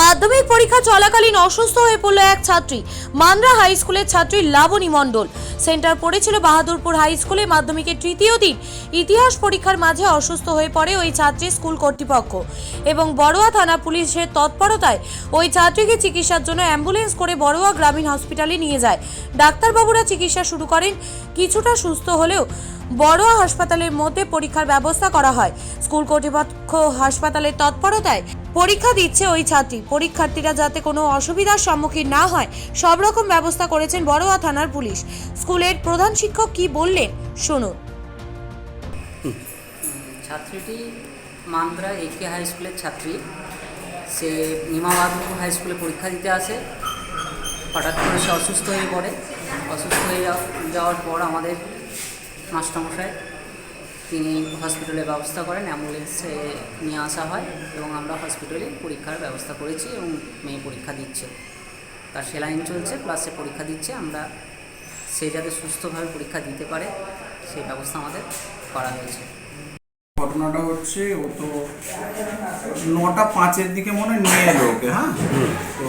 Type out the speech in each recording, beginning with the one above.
মাধ্যমিক পরীক্ষা চলাকালীন অসুস্থ হয়ে পড়ল এক ছাত্রী। মানরা হাই স্কুলের ছাত্রী লাবণী মণ্ডল। সেন্টার পড়েছিল বাহাদুরপুর হাই স্কুলে মাধ্যমিকের তৃতীয় দিন। ইতিহাস পরীক্ষার মাঝে অসুস্থ হয়ে পড়ে ওই ছাত্রী স্কুল কর্তৃপক্ষ এবং বড়ুয়া থানা পুলিশের তৎপরতায় ওই ছাত্রীকে চিকিৎসার জন্য অ্যাম্বুলেন্স করে বড়ুয়া গ্রামীণ হসপিটালে নিয়ে যায়। ডাক্তারবাবুরা চিকিৎসা শুরু করেন, কিছুটা সুস্থ হলেও বড়ুয়া হাসপাতালের মধ্যে পরীক্ষার ব্যবস্থা করা হয়। স্কুল কর্তৃপক্ষ হাসপাতালের তৎপরতায় পরীক্ষা দিচ্ছে ওই ছাত্রী। পরীক্ষার্থীরা যাতে কোনো অসুবিধার সম্মুখীন না হয়, সব রকম ব্যবস্থা করেছেন বড়ুয়া থানার পুলিশ। স্কুলের প্রধান শিক্ষক কি বললেন, শুনুন। ছাত্রীটি মান্দ্রা একে হাই স্কুলের ছাত্রী। সে নিমাবাদপুর হাই স্কুলে পরীক্ষা দিতে আসে। হঠাৎ করে সে অসুস্থ হয়ে পড়ে। অসুস্থ হয়ে যাওয়ার পর আমাদের মাস্টারমশাই তিনি হসপিটালে ব্যবস্থা করেন অ্যাম্বুলেন্সে নিয়ে আসা হয় এবং আমরা হসপিটালে পরীক্ষার ব্যবস্থা করেছি এবং মেয়ে পরীক্ষা দিচ্ছে। তার সেলাইন চলছে প্লাস সে পরীক্ষা দিচ্ছে আমরা সে যাতে সুস্থভাবে পরীক্ষা দিতে পারে সেই ব্যবস্থা আমাদের করা হয়েছে। ঘটনাটা হচ্ছে ও তো নটা পাঁচের দিকে মনে হয় নিয়ে এলো ওকে হ্যাঁ? তো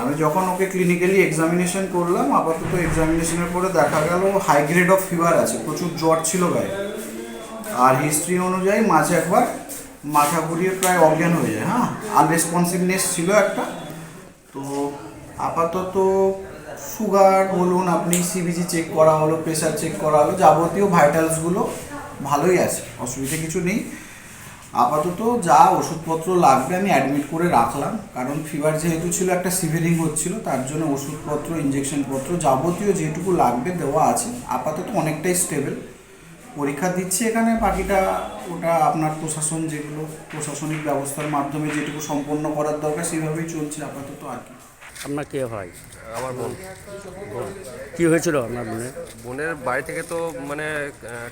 আমি যখন ওকে ক্লিনিক্যালি এক্সামিনেশন করলাম, আপাতত এক্সামিনেশনের পরে দেখা গেল হাই গ্রেড অফ ফিভার আছে, প্রচুর জ্বর ছিল গায়ে। আর হিস্ট্রি অনুযায়ী মাঝে একবার মাথা ঘুরিয়ে প্রায় অজ্ঞান হয়ে যায় হ্যাঁ? আনরেসপন্সিভনেস ছিল একটা। তো আপাতত সুগার বলুন, আপনি সিবিজি চেক করা হলো প্রেশার চেক করা হলো, যাবতীয় ভাইটালসগুলো ভালোই আছে, অসুবিধা কিছু নেই। আপাতত যা ওষুধপত্র লাগবে আমি অ্যাডমিট করে রাখলাম। কারণ ফিভার যেহেতু ছিল, একটা সিভিলিং হচ্ছিল, তার জন্য ওষুধপত্র ইঞ্জেকশনপত্র যাবতীয় যেটুকু লাগবে দেওয়া আছে। আপাতত অনেকটাই স্টেবল পরীক্ষা দিচ্ছে এখানে, বাকিটা ওটা আপনার প্রশাসন যেগুলো, প্রশাসনিক ব্যবস্থার মাধ্যমে যেটুকু সম্পন্ন করার দরকার, সেভাবেই চলছে আপাতত আর কি। আপনার কে হয়? আমার বোন। কি হয়েছিল আপনার মনে বোনের বাড়ি থেকে তো মানে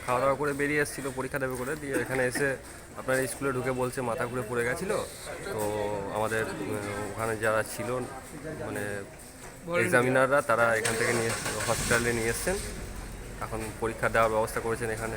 খাওয়া দাওয়া করে বেরিয়ে এসেছিল পরীক্ষা দেবে করে। দিয়ে এখানে এসে আপনার স্কুলে ঢুকে বলছে মাথা ঘুরে পড়ে গেছিল। তো আমাদের ওখানে যারা ছিল মানে এক্সামিনাররা তারা এখান থেকে নিয়ে হসপিটালে নিয়ে এসছেন। এখন পরীক্ষা দেওয়ার ব্যবস্থা করেছেন এখানে।